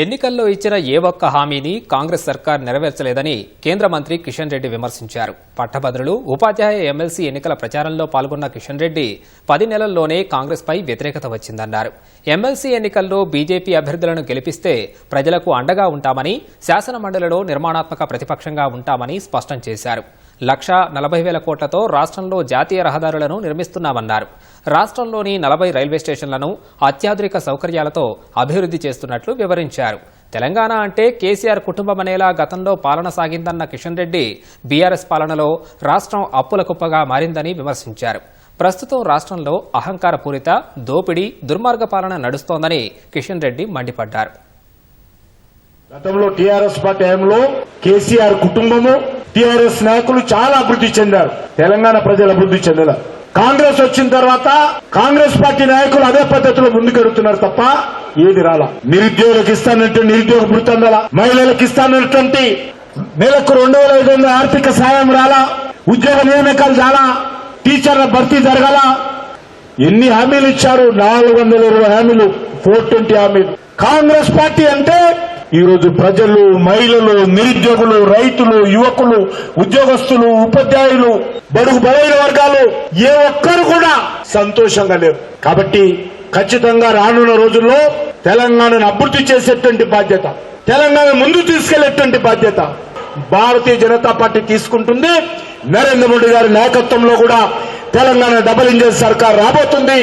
ఎన్నికల్లో ఇచ్చిన ఏ ఒక్క హామీని కాంగ్రెస్ సర్కార్ నెరవేర్చలేదని కేంద్ర మంత్రి కిషన్ రెడ్డి విమర్శించారు. పట్టభద్రులు ఉపాధ్యాయ ఎమ్మెల్సీ ఎన్నికల ప్రచారంలో పాల్గొన్న కిషన్ రెడ్డి పది నెలల్లోనే కాంగ్రెస్పై వ్యతిరేకత వచ్చిందన్నారు. ఎమ్మెల్సీ ఎన్నికల్లో బీజేపీ అభ్యర్థులను గెలిపిస్తే ప్రజలకు అండగా ఉంటామని శాసనమండలిలో నిర్మాణాత్మక ప్రతిపక్షంగా ఉంటామని స్పష్టం చేశారు. లక్ష నలభై వేల కోట్లతో రాష్ట్రంలో జాతీయ రహదారులను నిర్మిస్తున్నామన్నారు. రాష్ట్రంలోని నలభై రైల్వే స్టేషన్లను అత్యాధునిక సౌకర్యాలతో అభివృద్ధి చేస్తున్నట్లు వివరించారు. తెలంగాణ అంటే కేసీఆర్ కుటుంబం అనేలా గతంలో పాలన సాగిందన్న కిషన్ రెడ్డి బీఆర్ఎస్ పాలనలో రాష్ట్రం అప్పుల కుప్పగా మారిందని విమర్శించారు. ప్రస్తుతం రాష్ట్రంలో అహంకారపూరిత దోపిడీ దుర్మార్గ పాలన నడుస్తోందని కిషన్ రెడ్డి మండిపడ్డారు. గతంలో టీఆర్ఎస్ పార్టీ హయాంలో కేసీఆర్ కుటుంబము టిఆర్ఎస్ నాయకులు చాలా అభివృద్ధి చెందారు. తెలంగాణ ప్రజలు అభివృద్ధి చెందల. కాంగ్రెస్ వచ్చిన తర్వాత కాంగ్రెస్ పార్టీ నాయకులు అదే పద్ధతిలో ముందుకెడుతున్నారు తప్ప ఏది రాలా. నిరుద్యోగులకు ఇస్తానంటే నిరుద్యోగ భృతి మహిళలకు ఇస్తానటువంటి నెలకు రెండు వేల ఐదు వందల ఆర్థిక సాయం రాలా. ఉద్యోగ నియామకాలు చాలా టీచర్ల భర్తీ జరగాల. ఎన్ని హామీలు ఇచ్చారు? నాలుగు వందల ఇరవై హామీలు ఫోర్ ట్వంటీ హామీలు. కాంగ్రెస్ పార్టీ అంటే ఈరోజు ప్రజలు మహిళలు నిరుద్యోగులు రైతులు యువకులు ఉద్యోగస్తులు ఉపాధ్యాయులు బడుగు బలైన వర్గాలు ఏ ఒక్కరు కూడా సంతోషంగా లేరు. కాబట్టి ఖచ్చితంగా రానున్న రోజుల్లో తెలంగాణను అభివృద్ధి చేసేటువంటి బాధ్యత తెలంగాణ ముందు తీసుకెళ్ళేటువంటి బాధ్యత భారతీయ జనతా పార్టీ తీసుకుంటుంది. నరేంద్ర మోడీ గారి నాయకత్వంలో కూడా తెలంగాణ డబుల్ ఇంజన్ సర్కార్ రాబోతుంది.